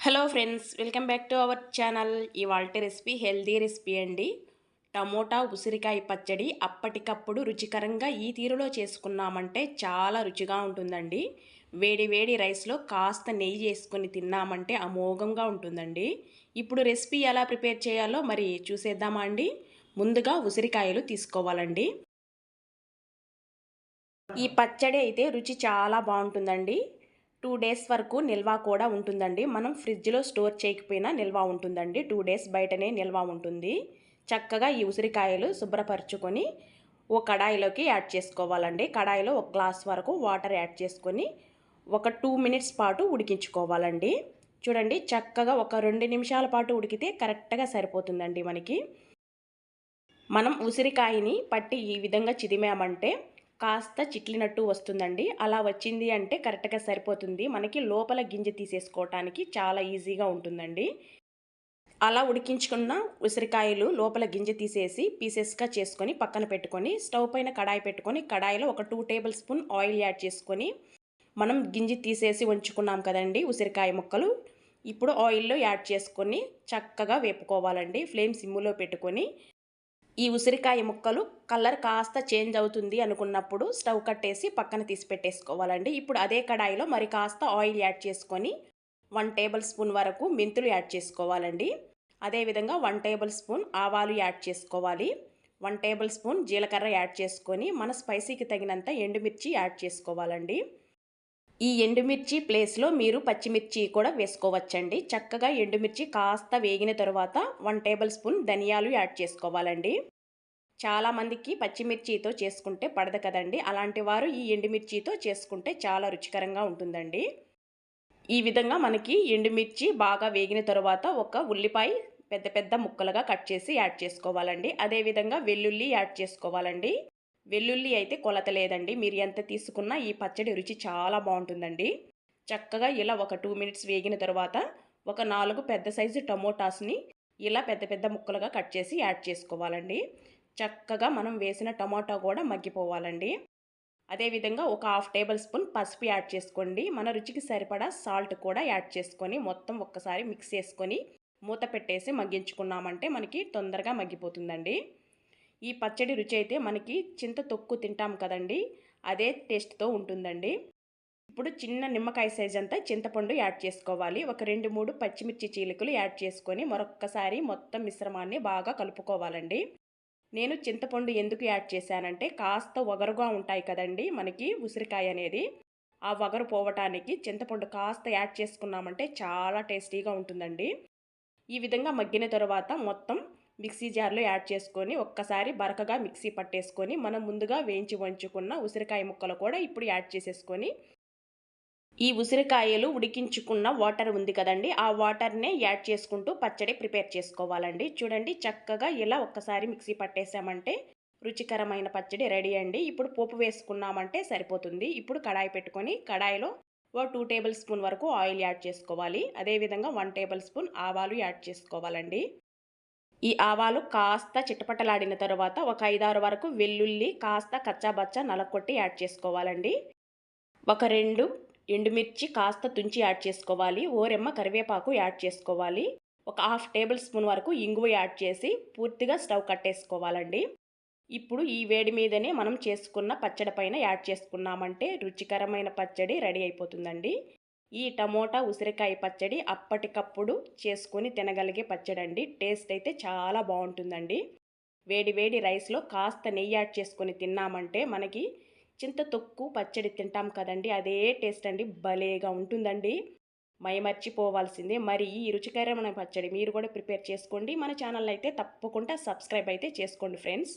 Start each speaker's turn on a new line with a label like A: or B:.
A: Hello friends welcome back to our channel ఇవాళ recipe healthy recipe అండి. Tomato ఉసిరికాయ పచ్చడి అప్పటికప్పుడు రుచికరంగా ఈ తీరులో చేసుకున్నామంటే చాలా రుచిగా ఉంటుందండి. వేడి వేడి రైస్లో కాస్త నెయ్యి చేసుకుని తిన్నామంటే అమోఘంగా ఉంటుందండి. ఇప్పుడు రెసిపీ ఎలా ప్రిపేర్ చేయాలో మరి చూసేద్దామా అండి? ముందుగా ఉసిరికాయలు తీసుకోవాలండి. ఈ పచ్చడి అయితే రుచి చాలా బాగుంటుందండి. టూ డేస్ వరకు నిల్వ కూడా ఉంటుందండి. మనం ఫ్రిడ్జ్లో స్టోర్ చేయకపోయినా నిల్వ ఉంటుందండి. టూ డేస్ బయటనే నిల్వ ఉంటుంది. చక్కగా ఈ ఉసిరికాయలు శుభ్రపరచుకొని ఓ కడాయిలోకి యాడ్ చేసుకోవాలండి. కడాయిలో ఒక గ్లాస్ వరకు వాటర్ యాడ్ చేసుకొని ఒక టూ మినిట్స్ పాటు ఉడికించుకోవాలండి. చూడండి చక్కగా ఒక రెండు నిమిషాల పాటు ఉడికితే కరెక్ట్గా సరిపోతుందండి మనకి. మనం ఉసిరికాయని పట్టి ఈ విధంగా చిదిమామంటే కాస్త చిట్లినట్టు వస్తుందండి. అలా వచ్చింది అంటే కరెక్ట్గా సరిపోతుంది. మనకి లోపల గింజ తీసేసుకోవటానికి చాలా ఈజీగా ఉంటుందండి. అలా ఉడికించుకున్న ఉసిరికాయలు లోపల గింజ తీసేసి పీసెస్గా చేసుకొని పక్కన పెట్టుకొని స్టవ్ పైన కడాయి పెట్టుకొని కడాయిలో ఒక two tablespoon oil add చేసుకొని మనం గింజ తీసేసి ఉంచుకున్నాం కదండి ఉసిరికాయ ముక్కలు. ఇప్పుడు ఆయిల్లో యాడ్ చేసుకొని చక్కగా వేపుకోవాలండి. ఫ్లేమ్ సిమ్ములో పెట్టుకొని ఈ ఉసిరికాయ ముక్కలు కలర్ కాస్త చేంజ్ అవుతుంది అనుకున్నప్పుడు స్టవ్ కట్టేసి పక్కన తీసి పెట్టేసుకోవాలండి. ఇప్పుడు అదే కడాయిలో మరి కాస్త ఆయిల్ యాడ్ చేసుకొని వన్ టేబుల్ స్పూన్ వరకు మెంతులు యాడ్ చేసుకోవాలండి. అదేవిధంగా వన్ టేబుల్ స్పూన్ ఆవాలు యాడ్ చేసుకోవాలి. వన్ టేబుల్ స్పూన్ జీలకర్ర యాడ్ చేసుకొని మన స్పైసీకి తగినంత ఎండుమిర్చి యాడ్ చేసుకోవాలండి. ఈ ఎండుమిర్చి ప్లేస్లో మీరు పచ్చిమిర్చి కూడా వేసుకోవచ్చండి. చక్కగా ఎండుమిర్చి కాస్త వేగిన తర్వాత వన్ టేబుల్ స్పూన్ ధనియాలు యాడ్ చేసుకోవాలండి. చాలామందికి పచ్చిమిర్చితో చేసుకుంటే పడదు కదండి. అలాంటి వారు ఈ ఎండుమిర్చితో చేసుకుంటే చాలా రుచికరంగా ఉంటుందండి. ఈ విధంగా మనకి ఎండుమిర్చి బాగా వేగిన తర్వాత ఒక ఉల్లిపాయ పెద్ద పెద్ద ముక్కలుగా కట్ చేసి యాడ్ చేసుకోవాలండి. అదేవిధంగా వెల్లుల్లి యాడ్ చేసుకోవాలండి. వెల్లుల్లి అయితే కొలత లేదండి. మీరు ఎంత తీసుకున్నా ఈ పచ్చడి రుచి చాలా బాగుంటుందండి. చక్కగా ఇలా ఒక టూ మినిట్స్ వేగిన తర్వాత ఒక నాలుగు పెద్ద సైజు టమోటాస్ని ఇలా పెద్ద పెద్ద ముక్కలుగా కట్ చేసి యాడ్ చేసుకోవాలండి. చక్కగా మనం వేసిన టమాటా కూడా మగ్గిపోవాలండి. అదేవిధంగా ఒక హాఫ్ టేబుల్ స్పూన్ పసుపు యాడ్ చేసుకోండి. మన రుచికి సరిపడా సాల్ట్ కూడా యాడ్ చేసుకొని మొత్తం ఒక్కసారి మిక్స్ చేసుకొని మూత పెట్టేసి మగ్గించుకున్నామంటే మనకి తొందరగా మగ్గిపోతుందండి. ఈ పచ్చడి రుచి అయితే మనకి చింత తొక్కు తింటాం కదండి. అదే టేస్ట్తో ఉంటుందండి. ఇప్పుడు చిన్న నిమ్మకాయ సైజ్ అంతా చింతపండు యాడ్ చేసుకోవాలి. ఒక రెండు మూడు పచ్చిమిర్చి చీలికలు యాడ్ చేసుకొని మరొక్కసారి మొత్తం మిశ్రమాన్ని బాగా కలుపుకోవాలండి. నేను చింతపండు ఎందుకు యాడ్ చేశానంటే కాస్త ఒగరుగా ఉంటాయి కదండి మనకి ఉసిరికాయ అనేది. ఆ వగరు పోవటానికి చింతపండు కాస్త యాడ్ చేసుకున్నామంటే చాలా టేస్టీగా ఉంటుందండి. ఈ విధంగా మగ్గిన తర్వాత మొత్తం మిక్సీ జార్లో యాడ్ చేసుకొని ఒక్కసారి బరకగా మిక్సీ పట్టేసుకొని మనం ముందుగా వేయించి వంచుకున్న ఉసిరికాయ ముక్కలు కూడా ఇప్పుడు యాడ్ చేసేసుకొని ఈ ఉసిరికాయలు ఉడికించుకున్న వాటర్ ఉంది కదండి ఆ వాటర్నే యాడ్ చేసుకుంటూ పచ్చడి ప్రిపేర్ చేసుకోవాలండి. చూడండి చక్కగా ఇలా ఒక్కసారి మిక్సీ పట్టేసామంటే రుచికరమైన పచ్చడి రెడీ అండి. ఇప్పుడు పోపు వేసుకున్నామంటే సరిపోతుంది. ఇప్పుడు కడాయి పెట్టుకొని కడాయిలో ఓ టూ టేబుల్ స్పూన్ వరకు ఆయిల్ యాడ్ చేసుకోవాలి. అదేవిధంగా వన్ టేబుల్ స్పూన్ ఆవాలు యాడ్ చేసుకోవాలండి. ఈ ఆవాలు కాస్త చిటపటలాడిన తర్వాత ఒక ఐదారు వరకు వెల్లుల్లి కాస్త కచ్చాబచ్చ నలకొట్టి యాడ్ చేసుకోవాలండి. ఒక రెండు ఎండుమిర్చి కాస్త తుంచి యాడ్ చేసుకోవాలి. ఓరెమ్మ కరివేపాకు యాడ్ చేసుకోవాలి. ఒక హాఫ్ టేబుల్ స్పూన్ వరకు ఇంగువ యాడ్ చేసి పూర్తిగా స్టవ్ కట్టేసుకోవాలండి. ఇప్పుడు ఈ వేడి మీదనే మనం చేసుకున్న పచ్చడి పైన యాడ్ చేసుకున్నామంటే రుచికరమైన పచ్చడి రెడీ అయిపోతుందండి. ఈ టమోటా ఉసిరికాయ పచ్చడి అప్పటికప్పుడు చేసుకొని తినగలిగే పచ్చడి అండి టేస్ట్ అయితే చాలా బాగుంటుందండి. వేడి వేడి రైస్లో కాస్త నెయ్యి యాడ్ చేసుకొని తిన్నామంటే మనకి చింత తొక్కు పచ్చడి తింటాం కదండి. అదే టేస్ట్ అండి. భలేగా ఉంటుందండి. మైమర్చిపోవాల్సిందే. మరి ఈ రుచికరమైన పచ్చడి మీరు కూడా ప్రిపేర్ చేసుకోండి. మన ఛానల్ అయితే తప్పకుండా సబ్స్క్రైబ్ అయితే చేసుకోండి ఫ్రెండ్స్.